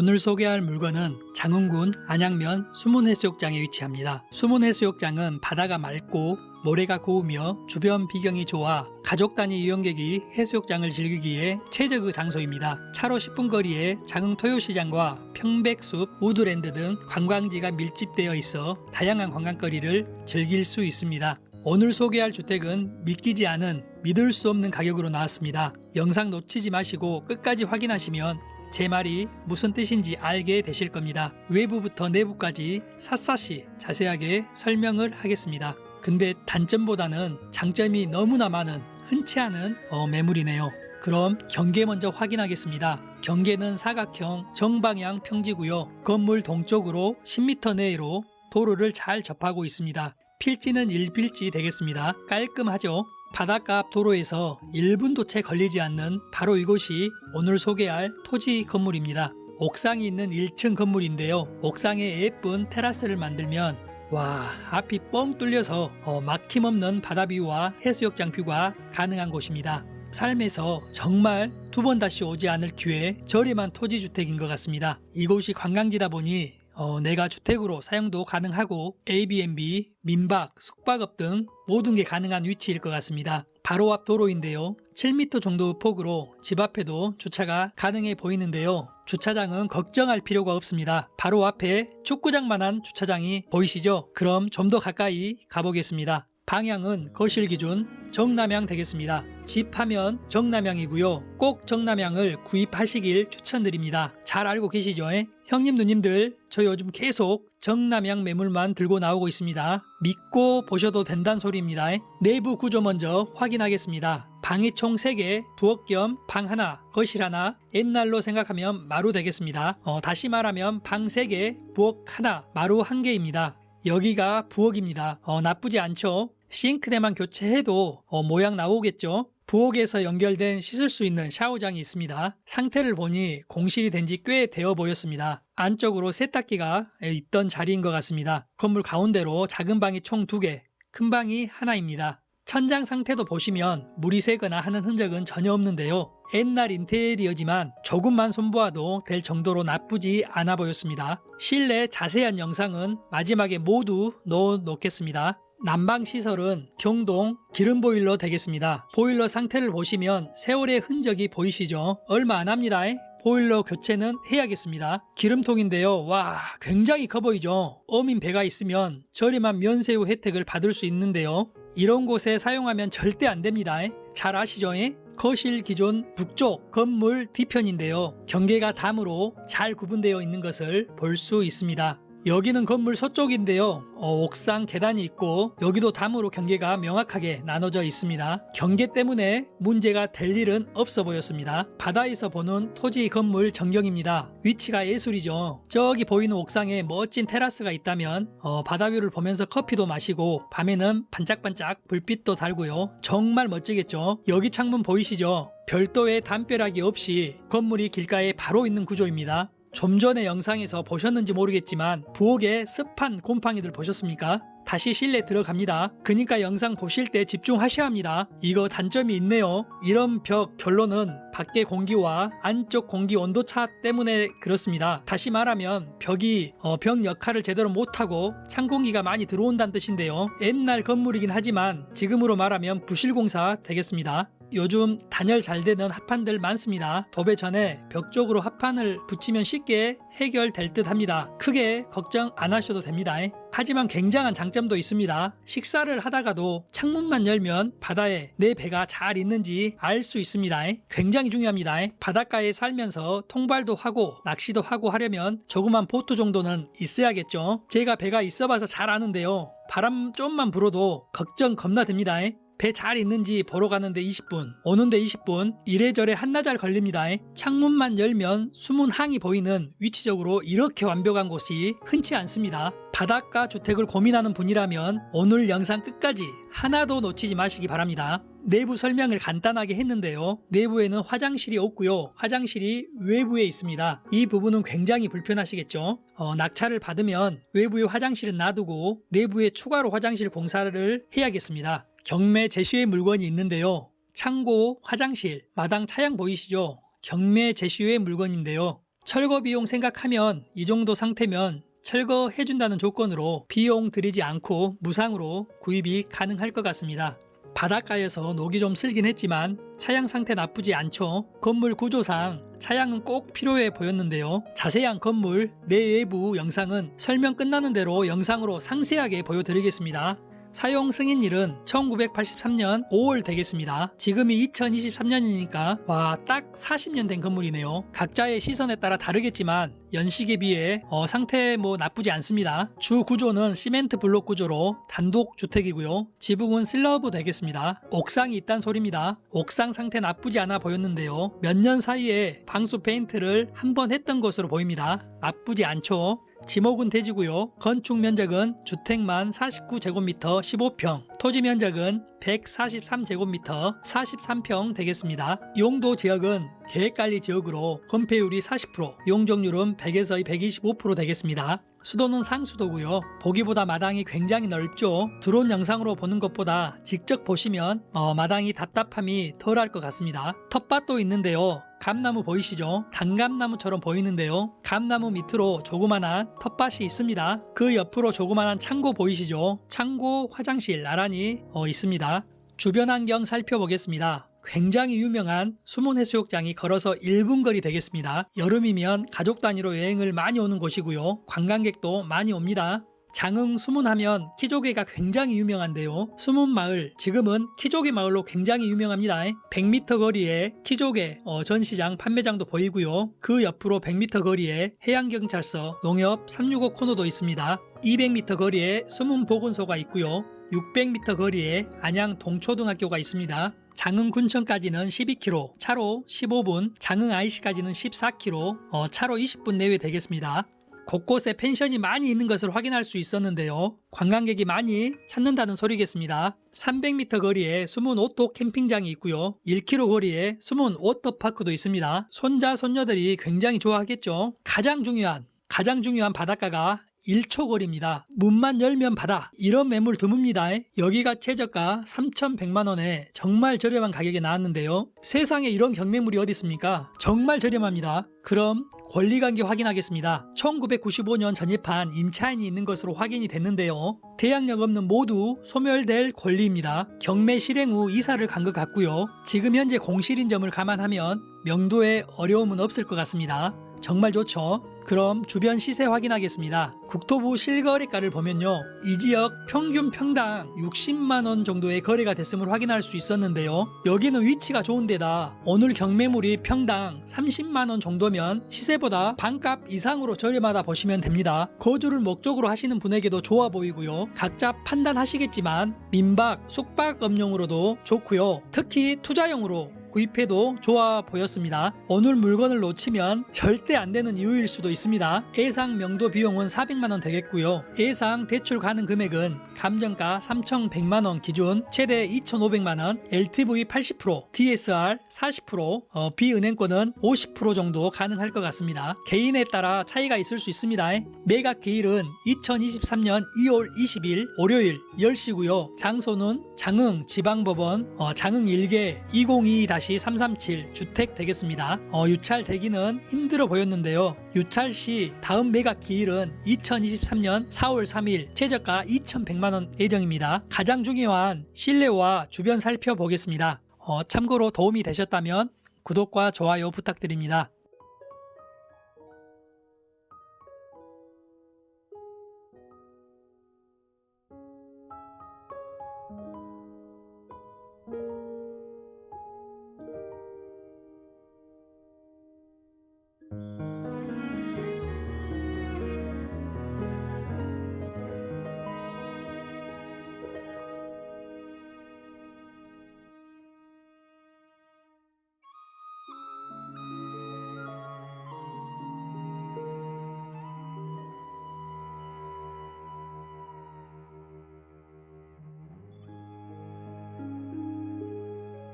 오늘 소개할 물건은 장흥군 안양면 수문해수욕장에 위치합니다. 수문해수욕장은 바다가 맑고 모래가 고우며 주변 비경이 좋아 가족 단위 이용객이 해수욕장을 즐기기에 최적의 장소입니다. 차로 10분 거리에 장흥 토요시장과 평백숲, 우드랜드 등 관광지가 밀집되어 있어 다양한 관광거리를 즐길 수 있습니다. 오늘 소개할 주택은 믿기지 않은 믿을 수 없는 가격으로 나왔습니다. 영상 놓치지 마시고 끝까지 확인하시면 제 말이 무슨 뜻인지 알게 되실 겁니다. 외부부터 내부까지 샅샅이 자세하게 설명을 하겠습니다. 근데 단점보다는 장점이 너무나 많은 흔치 않은 어, 매물이네요. 그럼 경계 먼저 확인하겠습니다. 경계는 사각형 정방향 평지고요. 건물 동쪽으로 10m 내로 도로를 잘 접하고 있습니다. 필지는 1필지 되겠습니다. 깔끔하죠? 바닷가 앞 도로에서 1분도 채 걸리지 않는 바로 이곳이 오늘 소개할 토지 건물입니다. 옥상이 있는 1층 건물인데요. 옥상에 예쁜 테라스를 만들면 와 앞이 뻥 뚫려서 어, 막힘없는 바다뷰와 해수욕장 뷰가 가능한 곳입니다. 삶에서 정말 두 번 다시 오지 않을 기회 저렴한 토지 주택인 것 같습니다. 이곳이 관광지다 보니 어, 내가 주택으로 사용도 가능하고 Airbnb, 민박, 숙박업 등 모든 게 가능한 위치일 것 같습니다. 바로 앞 도로인데요. 7m 정도 폭으로 집 앞에도 주차가 가능해 보이는데요. 주차장은 걱정할 필요가 없습니다. 바로 앞에 축구장만한 주차장이 보이시죠? 그럼 좀 더 가까이 가보겠습니다. 방향은 거실 기준 정남향 되겠습니다. 집 하면 정남향이고요. 꼭 정남향을 구입하시길 추천드립니다. 잘 알고 계시죠? 형님 누님들 저 요즘 계속 정남향 매물만 들고 나오고 있습니다. 믿고 보셔도 된다는 소리입니다. 내부 구조 먼저 확인하겠습니다. 방이 총 3개, 부엌 겸 방 하나, 거실 하나, 옛날로 생각하면 마루 되겠습니다. 어, 다시 말하면 방 3개, 부엌 하나, 마루 1개입니다. 여기가 부엌입니다. 어, 나쁘지 않죠? 싱크대만 교체해도 어, 모양 나오겠죠? 부엌에서 연결된 씻을 수 있는 샤워장이 있습니다. 상태를 보니 공실이 된 지 꽤 되어 보였습니다. 안쪽으로 세탁기가 있던 자리인 것 같습니다. 건물 가운데로 작은 방이 총 2개, 큰 방이 하나입니다. 천장 상태도 보시면 물이 새거나 하는 흔적은 전혀 없는데요. 옛날 인테리어지만 조금만 손보아도 될 정도로 나쁘지 않아 보였습니다. 실내 자세한 영상은 마지막에 모두 넣어 놓겠습니다. 난방 시설은 경동 기름 보일러 되겠습니다. 보일러 상태를 보시면 세월의 흔적이 보이시죠? 얼마 안 합니다. 보일러 교체는 해야겠습니다. 기름통인데요. 와, 굉장히 커 보이죠? 어민 배가 있으면 저렴한 면세유 혜택을 받을 수 있는데요. 이런 곳에 사용하면 절대 안 됩니다. 잘 아시죠? 거실 기존 북쪽 건물 뒤편인데요. 경계가 담으로 잘 구분되어 있는 것을 볼 수 있습니다. 여기는 건물 서쪽인데요. 어, 옥상 계단이 있고 여기도 담으로 경계가 명확하게 나눠져 있습니다. 경계 때문에 문제가 될 일은 없어 보였습니다. 바다에서 보는 토지 건물 전경입니다. 위치가 예술이죠. 저기 보이는 옥상에 멋진 테라스가 있다면 어, 바다뷰를 보면서 커피도 마시고 밤에는 반짝반짝 불빛도 달고요. 정말 멋지겠죠. 여기 창문 보이시죠? 별도의 담벼락이 없이 건물이 길가에 바로 있는 구조입니다. 좀 전에 영상에서 보셨는지 모르겠지만 부엌에 습한 곰팡이들 보셨습니까? 다시 실내 들어갑니다. 그니까 영상 보실 때 집중하셔야 합니다. 이거 단점이 있네요. 이런 벽 결론은 밖의 공기와 안쪽 공기 온도차 때문에 그렇습니다. 다시 말하면 벽이 어, 벽 역할을 제대로 못하고 찬 공기가 많이 들어온다는 뜻인데요. 옛날 건물이긴 하지만 지금으로 말하면 부실공사 되겠습니다. 요즘 단열 잘 되는 합판들 많습니다. 도배 전에 벽 쪽으로 합판을 붙이면 쉽게 해결될 듯 합니다. 크게 걱정 안 하셔도 됩니다. 하지만 굉장한 장점도 있습니다. 식사를 하다가도 창문만 열면 바다에 내 배가 잘 있는지 알 수 있습니다. 굉장히 중요합니다. 바닷가에 살면서 통발도 하고 낚시도 하고 하려면 조그만 보트 정도는 있어야겠죠. 제가 배가 있어봐서 잘 아는데요. 바람 좀만 불어도 걱정 겁나 됩니다. 배 잘 있는지 보러 가는데 20분, 오는데 20분, 이래저래 한나절 걸립니다. 창문만 열면 숨은 항이 보이는 위치적으로 이렇게 완벽한 곳이 흔치 않습니다. 바닷가 주택을 고민하는 분이라면 오늘 영상 끝까지 하나도 놓치지 마시기 바랍니다. 내부 설명을 간단하게 했는데요. 내부에는 화장실이 없고요. 화장실이 외부에 있습니다. 이 부분은 굉장히 불편하시겠죠. 어, 낙찰을 받으면 외부에 화장실은 놔두고 내부에 추가로 화장실 공사를 해야겠습니다. 경매 제시의 물건이 있는데요. 창고, 화장실, 마당 차양 보이시죠? 경매 제시의 물건인데요. 철거 비용 생각하면 이 정도 상태면 철거해준다는 조건으로 비용 들이지 않고 무상으로 구입이 가능할 것 같습니다. 바닷가에서 녹이 좀 슬긴 했지만 차양 상태 나쁘지 않죠. 건물 구조상 차양은 꼭 필요해 보였는데요. 자세한 건물 내외부 영상은 설명 끝나는 대로 영상으로 상세하게 보여드리겠습니다. 사용 승인일은 1983년 5월 되겠습니다. 지금이 2023년이니까 와 딱 40년 된 건물이네요. 각자의 시선에 따라 다르겠지만 연식에 비해 어, 상태 뭐 나쁘지 않습니다. 주 구조는 시멘트 블록 구조로 단독 주택이고요. 지붕은 슬러브 되겠습니다. 옥상이 있단 소리입니다. 옥상 상태 나쁘지 않아 보였는데요. 몇 년 사이에 방수 페인트를 한 번 했던 것으로 보입니다. 나쁘지 않죠. 지목은 대지고요. 건축 면적은 주택만 49제곱미터 15평, 토지 면적은 143제곱미터 43평 되겠습니다. 용도 지역은 계획관리 지역으로 건폐율이 40%, 용적률은 100에서 125% 되겠습니다. 수도는 상수도고요. 보기보다 마당이 굉장히 넓죠. 드론 영상으로 보는 것보다 직접 보시면 어, 마당이 답답함이 덜할 것 같습니다. 텃밭도 있는데요. 감나무 보이시죠? 단감나무처럼 보이는데요. 감나무 밑으로 조그만한 텃밭이 있습니다. 그 옆으로 조그만한 창고 보이시죠? 창고, 화장실 나란히 어, 있습니다. 주변 환경 살펴보겠습니다. 굉장히 유명한 수문 해수욕장이 걸어서 1분 거리 되겠습니다. 여름이면 가족 단위로 여행을 많이 오는 곳이고요. 관광객도 많이 옵니다. 장흥 수문하면 키조개가 굉장히 유명한데요. 수문마을 지금은 키조개 마을로 굉장히 유명합니다. 100m 거리에 키조개 어, 전시장 판매장도 보이고요. 그 옆으로 100m 거리에 해양경찰서 농협 365 코너도 있습니다. 200m 거리에 수문보건소가 있고요. 600m 거리에 안양 동초등학교가 있습니다. 장흥 군청까지는 12km, 차로 15분, 장흥 IC까지는 14km, 어, 차로 20분 내외 되겠습니다. 곳곳에 펜션이 많이 있는 것을 확인할 수 있었는데요. 관광객이 많이 찾는다는 소리겠습니다. 300m 거리에 숨은 오토 캠핑장이 있고요. 1km 거리에 숨은 워터파크도 있습니다. 손자, 손녀들이 굉장히 좋아하겠죠. 가장 중요한, 가장 중요한 바닷가가 1초 거리입니다. 문만 열면 바다. 이런 매물 드뭅니다. 여기가 최저가 3,100만원에 정말 저렴한 가격에 나왔는데요. 세상에 이런 경매물이 어디 있습니까? 정말 저렴합니다. 그럼 권리관계 확인하겠습니다. 1995년 전입한 임차인이 있는 것으로 확인이 됐는데요. 대항력 없는 모두 소멸될 권리입니다. 경매 실행 후 이사를 간 것 같고요. 지금 현재 공실인 점을 감안하면 명도에 어려움은 없을 것 같습니다. 정말 좋죠. 그럼 주변 시세 확인하겠습니다. 국토부 실거래가를 보면요. 이 지역 평균 평당 60만원 정도의 거래가 됐음을 확인할 수 있었는데요. 여기는 위치가 좋은 데다 오늘 경매물이 평당 30만원 정도면 시세보다 반값 이상으로 저렴하다 보시면 됩니다. 거주를 목적으로 하시는 분에게도 좋아 보이고요. 각자 판단하시겠지만 민박, 숙박업용으로도 좋고요. 특히 투자용으로 구입해도 좋아 보였습니다. 오늘 물건을 놓치면 절대 안 되는 이유일 수도 있습니다. 예상 명도 비용은 400만원 되겠고요. 예상 대출 가능 금액은 감정가 3,100만원 기준 최대 2,500만원, LTV 80%, DSR 40%, 어, 비은행권은 50% 정도 가능할 것 같습니다. 개인에 따라 차이가 있을 수 있습니다. 매각 기일은 2023년 2월 20일 월요일 10시고요. 장소는 장흥 지방법원 어, 장흥 1개 202-337 주택 되겠습니다. 어, 유찰 되기는 힘들어 보였는데요. 유찰 시 다음 매각 기일은 2023년 4월 3일 최저가 2,100 만원 예정입니다. 가장 중요한 실내와 주변 살펴보겠습니다. 어, 참고로 도움이 되셨다면 구독과 좋아요 부탁드립니다.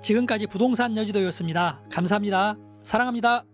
지금까지 부동산 여지도였습니다. 감사합니다. 사랑합니다.